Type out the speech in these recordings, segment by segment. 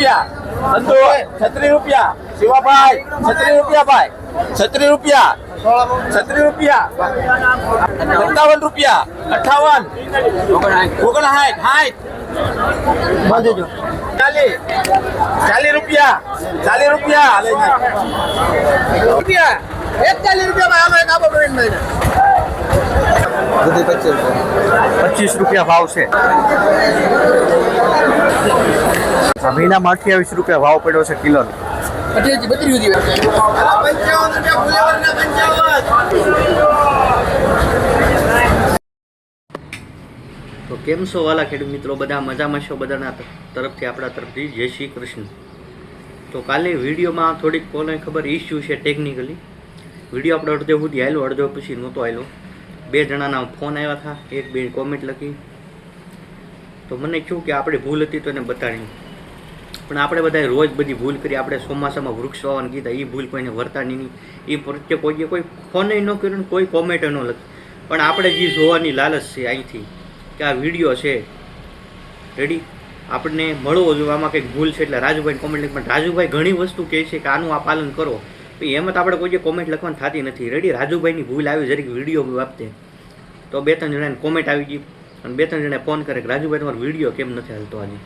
રૂપિયા. સંતો છત્રીસ રૂપિયા. શિવાભાઈ છત્રીસ રૂપિયા ભાઈ. છત્રીસ રૂપિયા. છત્રીસ રૂપિયા. સત્તાવન રૂપિયા. અઠાવન. ઓગણ સાઠ ચાલીસ ચાલીસ રૂપિયા. ચાલીસ રૂપિયા. રૂપિયા. એકતાલીસ રૂપિયા ભાઈ. આમાં એક આપો પચીસ રૂપિયા ભાવ છે. ભીનામાં અઠ્યાવીસ રૂપિયા ભાવ પડ્યો છે કિલોનો. પંચાવન રૂપિયા પંચાવન તો કેમ છો વાલા ખેડૂત મિત્રો? બધા મજામાં છો? બધાના તરફથી આપણા તરફથી જય શ્રી કૃષ્ણ. તો કાલે વિડીયોમાં થોડીક કોને ખબર ઇસ્યુ છે ટેકનિકલી વીડિયો આપણે અડધો સુધી આવેલો અડધો પછી નહોતો આવેલો બે જણાના ફોન આવ્યા હતા એક બે કોમેન્ટ લખી. તો મને કહ્યું કે આપણે ભૂલ હતી તો એને બતાડી. પણ આપણે બધા રોજ બધી ભૂલ કરી, આપણે ચોમાસામાં વૃક્ષ વાવવાનું કીધા એ ભૂલ કોઈને વર્તા નહીં એ પ્રત્યે કોઈએ કોઈ ફોને ન કર્યો કોઈ કોમેન્ટ ન લખી. પણ આપણે જે જોવાની લાલચ છે અહીંથી કે આ વીડિયો છે રેડી આપણને મળવો જોઈએ, આમાં કંઈક ભૂલ છે એટલે રાજુભાઈ કોમેન્ટ લખી, પણ રાજુભાઈ ઘણી વસ્તુ કહે છે કે આનું આ પાલન કરો. તો એમાં તો આપણે કોઈ કોમેન્ટ લખવાની થતી નથી. રેડી રાજુભાઈની ભૂલ આવી, જરીક વીડિયો આપતે. તો બે ત્રણ જણાને કોમેન્ટ આવી ગઈ, અને બે ત્રણ જણાએ ફોન કરે કે રાજુભાઈ તમારો વીડિયો કેમ નથી હાલતો આજે?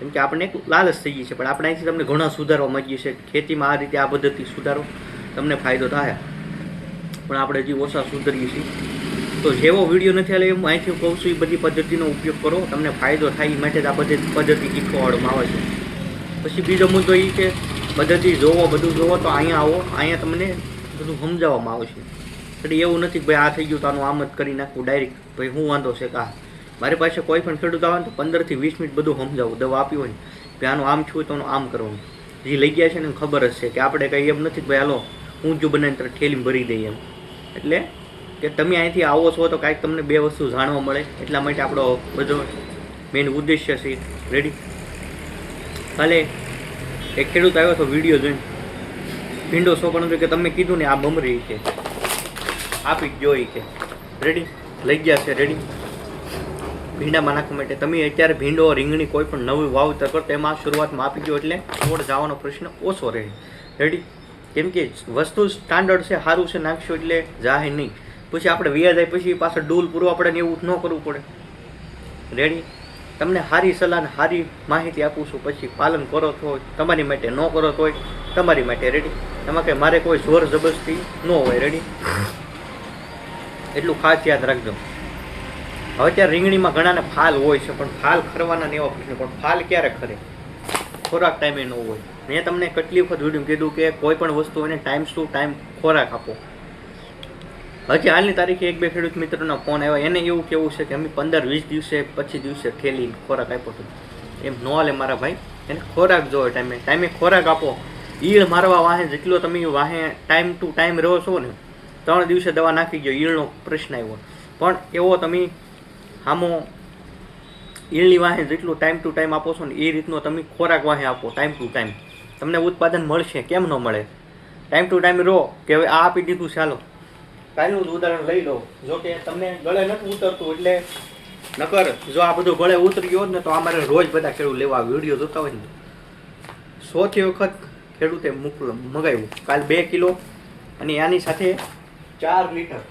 કેમ કે આપણને એક લાલચ થઈ ગઈ છે. પણ આપણે અહીંથી તમને ઘણા સુધારવા માંગીએ છીએ. ખેતીમાં આ રીતે આ પદ્ધતિ સુધારો, તમને ફાયદો થાય. પણ આપણે હજી ઓછા સુધરીએ છીએ. તો જેવો વીડિયો નથી હાલે એમ અહીંથી કહું છું, એ બધી પદ્ધતિનો ઉપયોગ કરો. તમને ફાયદો થાય એ માટે જ આ પદ્ધતિ પદ્ધતિ શીખવાડવામાં આવે છે. પછી બીજો મુદ્દો એ કે, પદ્ધતિ જોવો, બધું જોવો, તો અહીંયા આવો. અહીંયા તમને બધું સમજાવવામાં આવશે. એટલે એવું નથી કે ભાઈ આ થઈ ગયું તો આનું આમ જ કરી નાખવું ડાયરેક્ટ ભાઈ હું વાંધો છે કે આ મારી પાસે કોઈ પણ ખેડૂત આવે ને તો પંદરથી વીસ મિનિટ બધું સમજાવું. દવા આપી હોય કે આનું આમ છું તો આમ કરવાનું. જે લઈ ગયા છે ને ખબર જ છે કે આપણે કંઈ એમ નથી ભાઈ, હાલો, ઊંચું બનાવીને તરત ઠેલીમાં ભરી દઈએ એમ. એટલે કે તમે અહીંથી આવો છો તો કાંઈક તમને બે વસ્તુ જાણવા મળે. એટલા માટે આપણો બધો મેઇન ઉદ્દેશ્ય છે રેડી કાલે એક ખેડૂત આવ્યો હતો વીડિયો જોઈને. ભીંડો સોંપણ કે તમે કીધું ને આ બમરી છે. આપી જોઈ કે. રેડી લઈ ગયા છે રેડી ભીંડામાં નાખવા માટે. તમે અત્યારે ભીંડો, રીંગણી કોઈ પણ નવી વાવતર કરો તો એમાં શરૂઆતમાં આપી દો એટલે છોડ જવાનો પ્રશ્ન ઓછો રહે. રેડી કેમ કે વસ્તુ સ્ટાન્ડર્ડ છે સારું છે, નાખશો એટલે જાહે નહીં. પછી આપણે વ્યાજ જાય પછી પાછળ ડૂલ પૂરવા પડે ને એવું ન કરવું પડે. રેડી તમને સારી સલાહ ને સારી માહિતી આપું છું. પછી પાલન કરો તો તમારી માટે ન કરો તો તમારી માટે. રેડી એમાં કંઈ મારે કોઈ જોર જબરસ્તી ન હોય. રેડી એટલું ખાસ યાદ રાખજો. હવે ત્યાં રીંગણીમાં ઘણાને ફાલ હોય છે, પણ ફાલ ખરવાના ને એવા પ્રશ્ન, પણ ફાલ ક્યારે ખરે? ખોરાક ટાઈમે ન હોય. મેં તમને કેટલી વખત વીડિયો કીધું કે કોઈ પણ વસ્તુ એને ટાઈમ ટુ ટાઈમ ખોરાક આપો. હજી હાલની તારીખે એક બે ખેડૂત મિત્રોના ફોન આવ્યા. એને એવું કેવું છે કે અમે પંદર વીસ દિવસે પચીસ દિવસે ઠેલી ખોરાક આપ્યો હતો. એમ ન હાલે મારા ભાઈ. એને ખોરાક જોવે ટાઈમે ટાઈમે ખોરાક આપો. ઈળ મારવા વાહે, જેટલો તમે વાહે ટાઈમ ટુ ટાઈમ રહો છો ને, ત્રણ દિવસે દવા નાખી ગયો, ઈળનો પ્રશ્ન આવ્યો. પણ એવો તમે આમો ઈળની વાહે જેટલું ટાઈમ ટુ ટાઈમ આપો છો ને, એ રીતનો તમે ખોરાક વાહે આપો ટાઈમ ટુ ટાઈમ તમને ઉત્પાદન મળશે, કેમ ન મળે? ટાઈમ ટુ ટાઈમ રહો, કે હવે આ આપી દીધું, ચાલો. કાલનું જ ઉદાહરણ લઈ લો. જો કે તમને ગળે નથી ઉતરતું, એટલે નકર જો આ બધું ગળે ઉતરી ગયો ને, તો અમારે રોજ બધા ખેડૂત લેવા વીડિયો જોતા હોય ને. સોથી વખત ખેડૂતે મોકલ મગાવ્યું. કાલ બે કિલો, અને આની સાથે ચાર લીટર.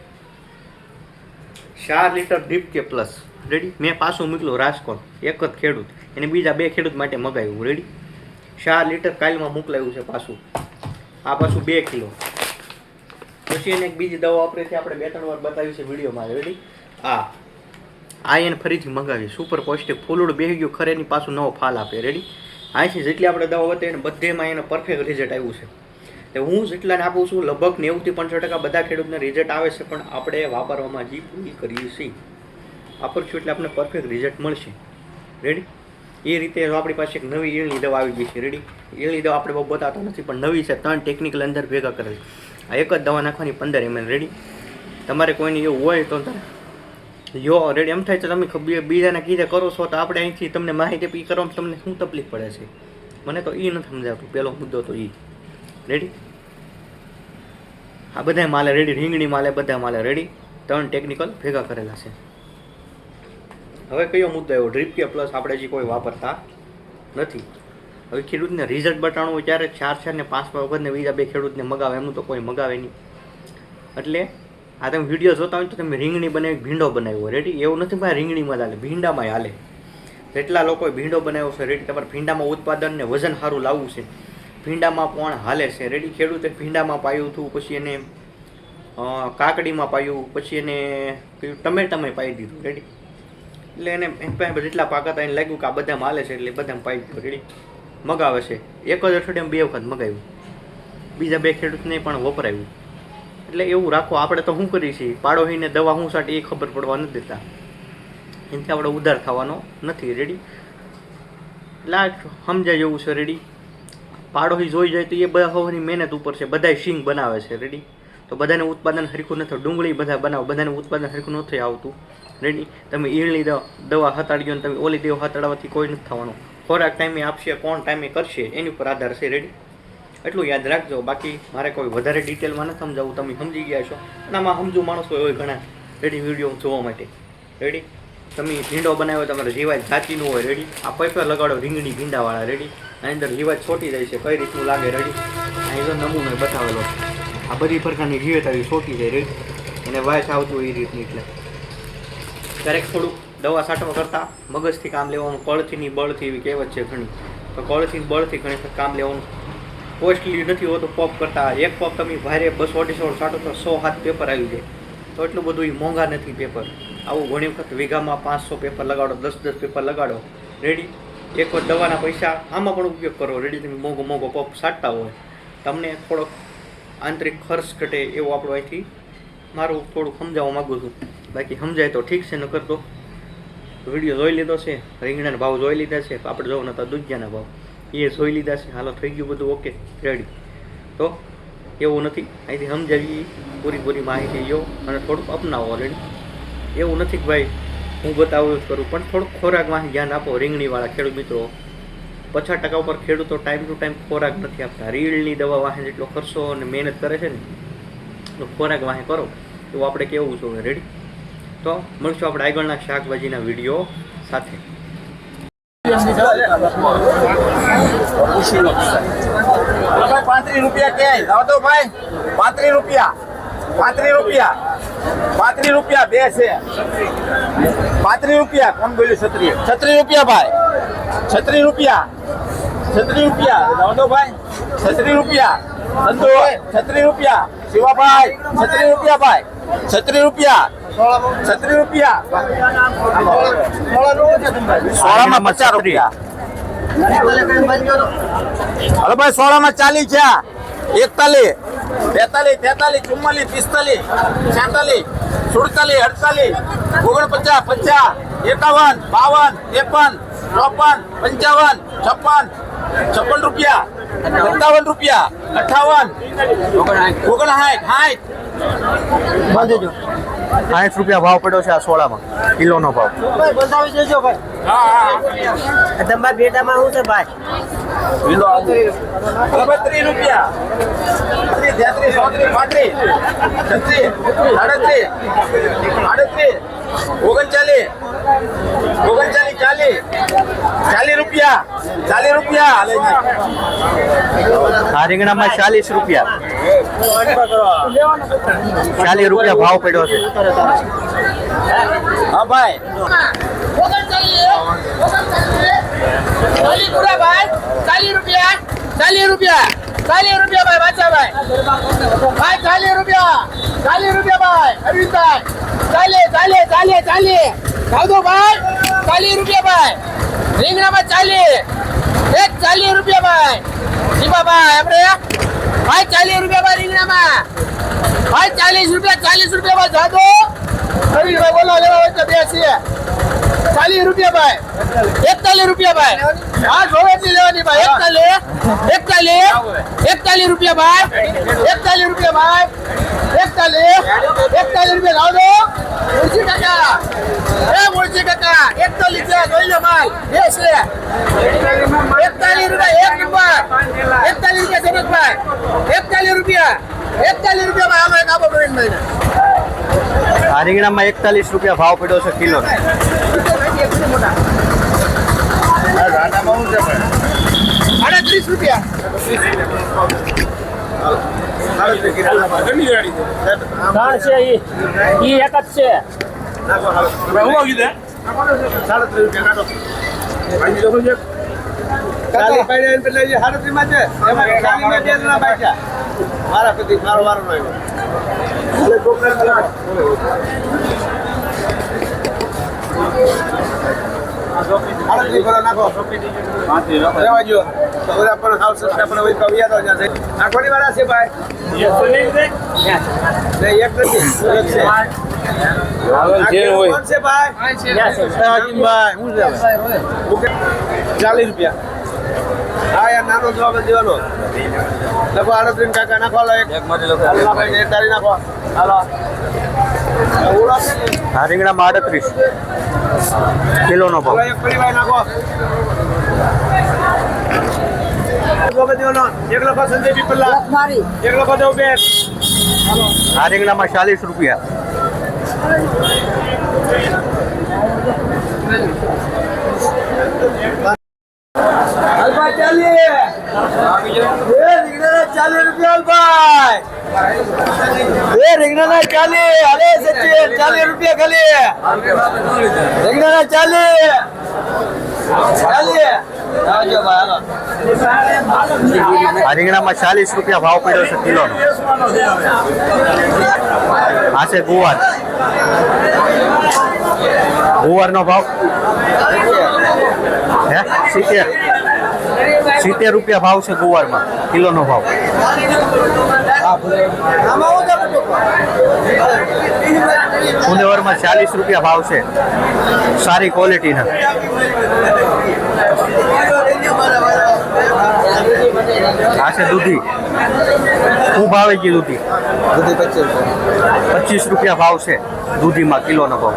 ચાર લીટર ડીપ કે પ્લસ રેડી મેં પાછું મોકલ્યું રાજકોટ. એક જ ખેડૂત. એને બીજા બે ખેડૂત માટે મગાવ્યું. રેડી ચાર લીટર કાલમાં મોકલાયું છે પાછું. આ પાછું બે કિલો. પછી એને બીજી દવા વાપરી છે આપણે બે ત્રણ વાર બતાવ્યું છે વિડીયોમાં. રેડી આ આ એને ફરીથી મગાવી. સુપર પૌષ્ટિક ફૂલડું બેસી ગયું. ખરે એની પાછું નવો ફાલ આપે. રેડી અહીંથી જેટલી આપણે દવા બતાવી એને બધેમાં એને પરફેક્ટ રિઝલ્ટ આવ્યું છે. એટલે હું જેટલાને આપું છું, લગભગ નેવુંથી પંચોતેર ટકા બધા ખેડૂતને રિઝલ્ટ આવે છે, પણ આપણે વાપરવામાં હજી ભૂલ કરીએ છીએ. વાપરશું એટલે આપણને પરફેક્ટ રિઝલ્ટ મળશે. રેડી એ રીતે આપણી પાસે એક નવી ઈળની દવા આવી ગઈ છે રેડી ઈળની દવા આપણે બહુ બતાવતા નથી, પણ નવી છે, ત્રણ ટેકનિકલ અંદર ભેગા કરેલ. આ એક જ દવા નાખવાની પંદર એમએલ રેડી તમારે કોઈને એવું હોય તો તમે યો રેડી એમ થાય તો તમે બીજાને કીધે કરો છો, તો આપણે અહીંથી તમને માહિતી આપી કરવામાં તમને શું તકલીફ પડે છે? મને તો એ નથી સમજાતું પહેલો મુદ્દો તો એ રેડી આ બધા માલે રેડી રીંગણી માલે, બધા માલે રેડી ત્રણ ટેકનિકલ ભેગા કરેલા છે. હવે કયો મુદ્દો એવો ડ્રીપ કે પ્લસ આપણે હજી કોઈ વાપરતા નથી. હવે ખેડૂતને રિઝલ્ટ બટાણું હોય ત્યારે ચાર ચાર ને પાંચ વખત ને બીજા બે ખેડૂતને મગાવે એમનું તો કોઈ મગાવે નહીં. એટલે આ તમે વીડિયો જોતા હોય તો તમે રીંગણી બનાવી ભીંડો બનાવ્યો. રેડી એવું નથી ભાઈ, રીંગણીમાં ચાલે ભીંડામાં હાલે. જેટલા લોકોએ ભીંડો બનાવ્યો છે, રેડી તમારે ભીંડામાં ઉત્પાદન ને વજન સારું લાવવું છે. ભીંડામાં પણ હાલે છે. રેડી ખેડૂતે ભીંડામાં પાયું હતું, પછી એને કાકડીમાં પાયું, પછી એને કયું ટમેટામાં પાઈ દીધું. રેડી. એટલે એને જેટલા પાક હતા, એને લાગ્યું કે આ બધામાં હાલે છે, એટલે બધામાં પાઈ દીધું. રેડી. મગાવે છે. એક જ અઠવાડિયામાં બે વખત મગાવ્યું. બીજા બે ખેડૂતને પણ વપરાયું. એટલે એવું રાખો, આપણે તો શું કરીએ છીએ? પાડોહીને દવા શું સાટી એ ખબર પડવા નથી દેતા. એનાથી આપણે ઉધાર થવાનો નથી. રેડી? એટલે સમજાય એવું છે, રેડી? પાડોશી જોઈ જાય તો એ બધા હોવાની મહેનત ઉપર છે, બધાય સિંગ બનાવે છે રેડી તો બધાને ઉત્પાદન હરખું નથી ડુંગળી બધા બનાવો, બધાને ઉત્પાદન હરખું નથી આવતું. રેડી તમે ઈળની દવા હતાડ્યો ને તમે ઓલી દેવ હતાડવાથી કોઈ નથી થવાનું. ખોરાક ટાઈમે આપશે, કોણ ટાઈમે કરશે, એની ઉપર આધાર છે રેડી એટલું યાદ રાખજો. બાકી મારે કોઈ વધારે ડિટેલમાં નથી સમજાવવું. તમે સમજી ગયા છો. અને આમાં સમજુ માણસો હોય ઘણા. રેડી વીડિયો જોવા માટે. રેડી તમે ભીંડો બનાવ્યો, તમારે જીવાય જાતીનું હોય. રેડી આ પેપર લગાડો, રીંગણી ભીંડાવાળા. રેડી અંદર જીવાય છોટી જાય છે, કઈ રીતનું લાગે રેડી? અહીં જો નમૂનો બતાવેલો. આ બધી પ્રકારની જીવત આવી છોટી જાય રેડી. અને વાયસ આવતું એ રીતની એટલે. ક્યારેક થોડુંક દવા છાંટવા કરતાં મગજથી કામ લેવાનું કળથી ની બળથી એવી કહેવત છે ઘણી. તો કળથી બળથી ઘણી વખત કામ લેવાનું. કોસ્ટલી નથી હોતું પોપ કરતાં. એક પોપ તમે ભારે બસો અઢીસો છાંટો તો સો હાથ પેપર આવી જાય. તો એટલું બધું એ મોંઘા નથી પેપર આવું ઘણી વખત વીઘામાં પાંચસો પેપર લગાડો, દસ દસ પેપર લગાડો. રેડી એક વાર દવાના પૈસા આમાં પણ ઉપયોગ કરો રેડી તમે મોંઘો મોંઘો પપ સાટતા હોય. તમને થોડોક આંતરિક ખર્ચ ઘટે એવું આપણો અહીંથી મારું થોડુંક સમજાવવા માગું છું. બાકી સમજાય તો ઠીક છે, નકર તો વીડિયો જોઈ લીધો છે, રીંગણાના ભાવ જોઈ લીધા છે આપણે જોવાના નહોતા દૂધિયાના ભાવ. એ જોઈ લીધા છે, હાલો થઈ ગયું બધું ઓકે રેડી તો એવું નથી, અહીંથી સમજાવી પૂરી પૂરી માહિતી લો અને થોડુંક અપનાવો રેડી એવું નથી કે ભાઈ હું બતાવું કરું. પણ થોડુંક ખોરાકમાં ધ્યાન આપો, રીંગણીવાળા ખેડૂત મિત્રો. પચાસ ટકા ઉપર ખેડૂતો ટાઈમ ટુ ટાઈમ ખોરાક નથી આપતા. રીળની દવા વાહે જેટલો ખર્ચો અને મહેનત કરે છે ને, તો ખોરાક વાહે કરો. એવું આપણે કેવું છું રેડી તો મળશું આપણે આગળના શાકભાજીના વીડિયો સાથે. પાંત્રીસ રૂપિયા ક્યાંય? ભાઈ. પાંત્રીસ રૂપિયા. પાંત્રીસ રૂપિયા. પાંત્રીસ રૂપિયા બે છે. પાંત્રીસ રૂપિયા કોણ બોલ્યું છત્રી છત્રીસ રૂપિયા ભાઈ. છત્રીસ રૂપિયા? છત્રીસ રૂપિયા. લાવો ભાઈ છત્રીસ રૂપિયા. ધંધો છત્રીસ રૂપિયા. શિવાભાઈ છત્રીસ રૂપિયા ભાઈ. છત્રીસ રૂપિયા. છત્રીસ રૂપિયા. સોળામાં પચાસ રૂપિયા. હલો ભાઈ સોળામાં ચાલીસ છે એકતાલીસ બેતાલીસ તેતાલીસ ચુમ્માલીસ પિસ્તાલીસ છેતાલીસ સુડતાલીસ અડતાલીસ ઓગણપચાસ, પચાસ, એકાવન, બાવન, ત્રેપન, ચોપન, પંચાવન, છપ્પન છપ્પન રૂપિયા, સત્તાવન રૂપિયા, અઠાવન, ઓગણસાઠ સાઠ સાઠ રૂપિયા ભાવ પડ્યો છે આ સોળામાં. કિલોનો ભાવ. ભાઈ હા હા તમારા બેટામાં શું છે ભાઈ? વિલો હવે ત્રીસ રૂપિયા. ત્રીસ તેત્રીસ ચોત્રીસ પાંત્રીસ. છત્રીસ સાડત્રીસ ઓગણચાલીસ ઓગણચાલીસ ચાલીસ ચાલીસ. રૂપિયા ચાલીસ રૂપિયા આ રીંગણામાં ચાલીસ રૂપિયા. ચાલીસ રૂપિયા ભાવ પડ્યો છે. હા ભાઈ. ચાલી પૂરા ભાઈ ચાલી રૂપિયા. ચાલી રૂપિયા, ચાલીસ રૂપિયા ભાઈ, વાંચા ભાઈ. ભાઈ, ચાલીસ રૂપિયા ચાલીસ રૂપિયા ભાઈ, અરવિંદભાઈ. ચાલે ચાલે ચાલે ચાલે ભાવતો ભાઈ, ચાલીસ રૂપિયા ભાઈ. રીંગણામાં ચાલીસ. એક ચાલીસ રૂપિયા ભાઈ. શિવાભાઈ આપણે ભાઈ, ચાલીસ રૂપિયા ભાઈ રીંગણામાં. ભાઈ, ચાલીસ રૂપિયા ચાલીસ રૂપિયા ભાઈ જાદો. રવિભાઈ બોલો, લેવા હોય તો બેસીએ ચાલીસ રૂપિયા ભાઈ. એકતાલીસ રૂપિયા ભાઈ. હા જોવેથી લેવાની ભાઈ. એકતાલીસ એકતાલીસ એકતાલીસ રૂપિયા ભાઈ. એકતાલીસ રૂપિયા ભાઈ. એકતાલીસ એકતાલીસ રૂપિયા લાવ. દો મુળજી કાકા. એ મુળજી કાકા એકતાલીસ છે જોઈ લો માલ એ છે. એકતાલીસ રૂપિયા એક નંબર. એકતાલીસ રૂપિયા સુરતભાઈ એકતાલીસ રૂપિયા. એકતાલીસ રૂપિયા ભાઈ અમે એક આપો પ્રવીણભાઈને. આ રીંગણામાં એકતાલીસ રૂપિયા ભાવ પડ્યો છે કિલો. એકત્રીસ રૂપિયા. છે ઈ. ઈ એક જ છે. મારા પતિ મારો વારો નો આવ્યો નાખવાની વાળા છે ભાઈ એક નથી. ચાલીસ રૂપિયા હા યાર નાનો જવાબ દેવાનો લખો આડત્રીસ કાકા નાખો હાલો એક તારી નાખો હાલો રીંગણા રીંગણામાં આડત્રીસ. કિલોનો ભાવ. આ રીંગણામાં ચાલીસ રૂપિયા. ચાલીસ. રૂપિયા હાલભાઈ એ રીંગણાના ચાલીસ અરે ચાલીસ રૂપિયા ખાલી. રીંગણાના આ રીંગણામાં ચાલીસ રૂપિયા ભાવ પડ્યો છે કિલોનો. આ છે ગુવાર. ગુવારનો ભાવ. હે? સિત્તેર. સિત્તેર રૂપિયા ભાવ છે ગુવારમાં, કિલોનો ભાવ. ફુનેવરમાં ચાલીસ રૂપિયા ભાવ છે. સારી ક્વોલિટીના. આ છે દૂધી. શું ભાવે છે દૂધી. દૂધી પચીસ પચીસ રૂપિયા ભાવ છે દૂધીમાં કિલોનો ભાવ.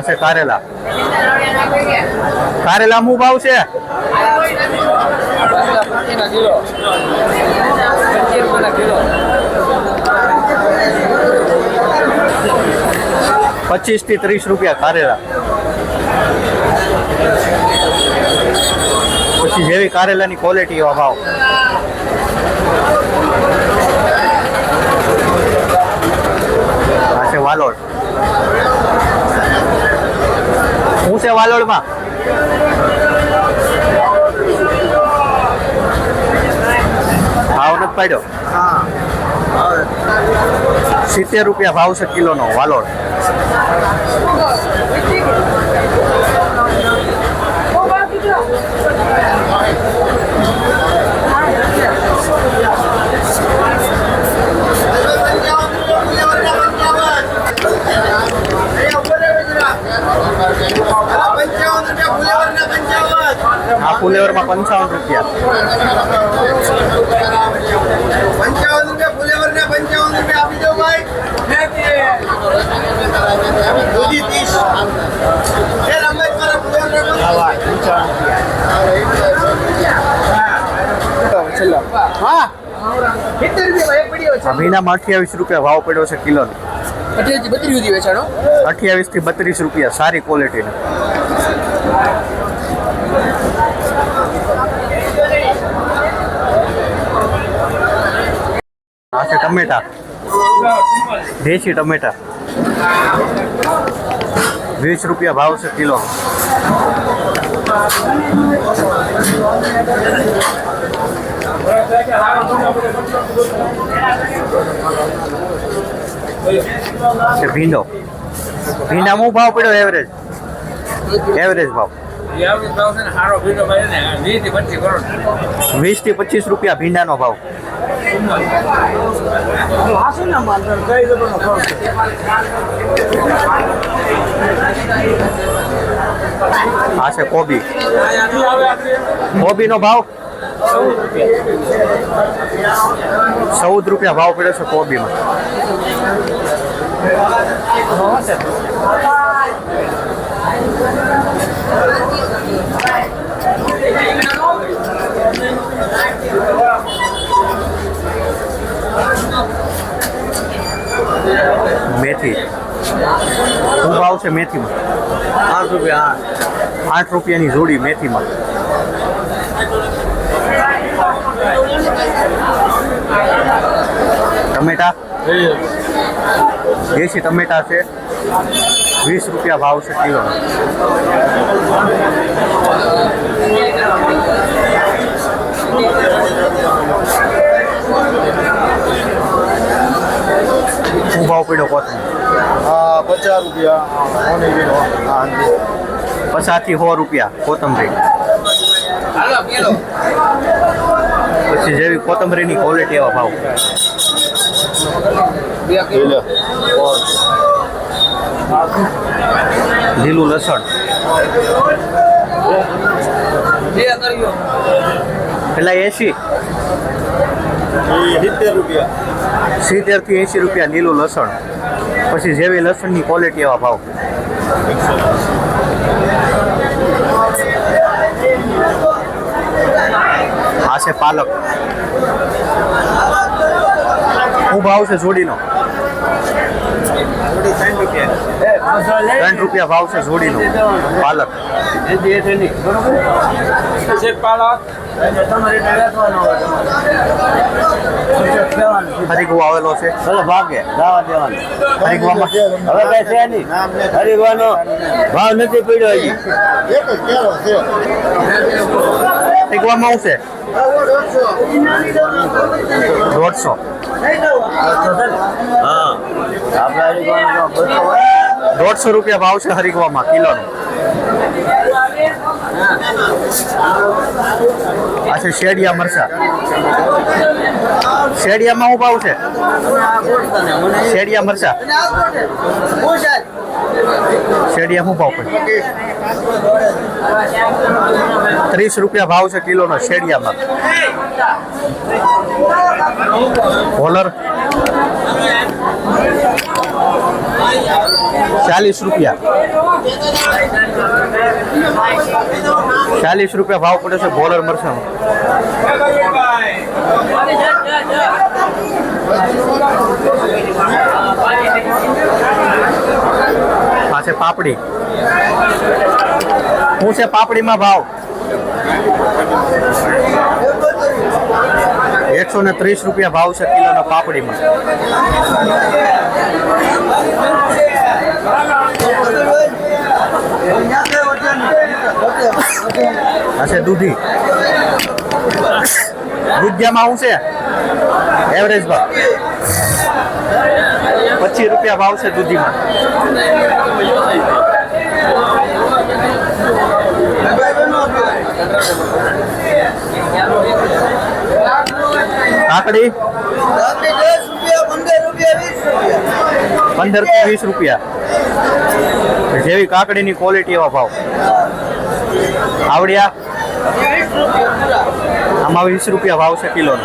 આ કારેલા. કારેલા મુ ભાવ છે? પચીસથી ત્રીસ રૂપિયા કારેલા. પછી જેવી કારેલાની ક્વોલિટી એવા ભાવ. આ છે વાલોડ. શું છે વાલોડમાં. ભાવ નથી પાડ્યો? સિત્તેર રૂપિયા ભાવ છે કિલોનો વાલોડ. આ ફુલેવરમાં પંચાવન રૂપિયા. પંચાવન રૂપિયા ફુલેવર ને પંચાવન રૂપિયા આપી દો ભાઈ. દૂધી ત્રીસ. ભીનામાં અઠ્યાવીસ રૂપિયા ભાવ પડ્યો છે કિલોનો. બત્રીસ સુધી વેચાણો? અઠ્યાવીસથી બત્રીસ રૂપિયા સારી ક્વોલિટીના છે ટમેટા. દેશી ટમેટા. વીસ રૂપિયા ભાવ છે કિલો. ભીંડો. ભીંડામાં હું ભાવ પડ્યો એવરેજ એવરેજ ભાવ. વીસથી પચીસ રૂપિયા ભીંડાનો ભાવ. આ છે કોબી. કોબીનો ભાવ? ચૌદ રૂપિયા ભાવ પડ્યો છે કોબીમાં. મેથી. શું ભાવ છે મેથીમાં. આઠ રૂપિયા આઠ રૂપિયાની જોડી મેથીમાં. ટમેટા? દેશી ટમેટા છે. વીસ રૂપિયા ભાવ છે કિલો. શું ભાવ પડ્યો કોથમીર હા પચાસ રૂપિયા. પચાસથી સો રૂપિયા કોથમરી. પછી જેવી કોથમરીની ક્વોલિટી એવા ભાવ. લીલું. લસણ. પેલા એસી. સિત્તેર રૂપિયા. સિત્તેરથી એસી રૂપિયા લીલું લસણ. પછી જેવી લસણની ક્વોલિટી એવા ભાવ. આ છે પાલક. શું ભાવ છે જોડીનો. ત્રણ રૂપિયા ભાવ છે જોડીનો. પાલક. હરીગો આવેલો છે. ભાગે દાવા દેવાનું. હરીગવામાં હવે કઈ છે નહીં. હરિવાનો ભાવ નથી પડ્યો હજી. હરીગવામાં આવશે દોઢસો. હા. આપણે બસો દોઢસો રૂપિયા ભાવ છે હરિગવામાં કિલોનો. આ છે શેડિયા મરચા. શેડિયામાં શું ભાવ છે? શેડિયા મરચા. શેડિયા શું ભાવ પડે? ત્રીસ રૂપિયા ભાવ છે કિલોનો શેડિયામાં. હોલર. ચાલીસ રૂપિયા. ચાલીસ રૂપિયા ભાવ પડે છે બોલર મરસાનો. આ પાપડી. હું છે પાપડીમાં ભાવ? એકસો ને ત્રીસ રૂપિયા ભાવ છે કિલોના પાપડીમાં. હશે દૂધી. દૂધિયામાં શું છે? એવરેજ ભાવ. પચીસ રૂપિયા ભાવ છે દૂધીમાં. કાકડી? પંદરથી વીસ રૂપિયા. જેવી કાકડીની ક્વોલિટી એવા ભાવ. આવડિયા? આમાં વીસ રૂપિયા ભાવ છે કિલોનો.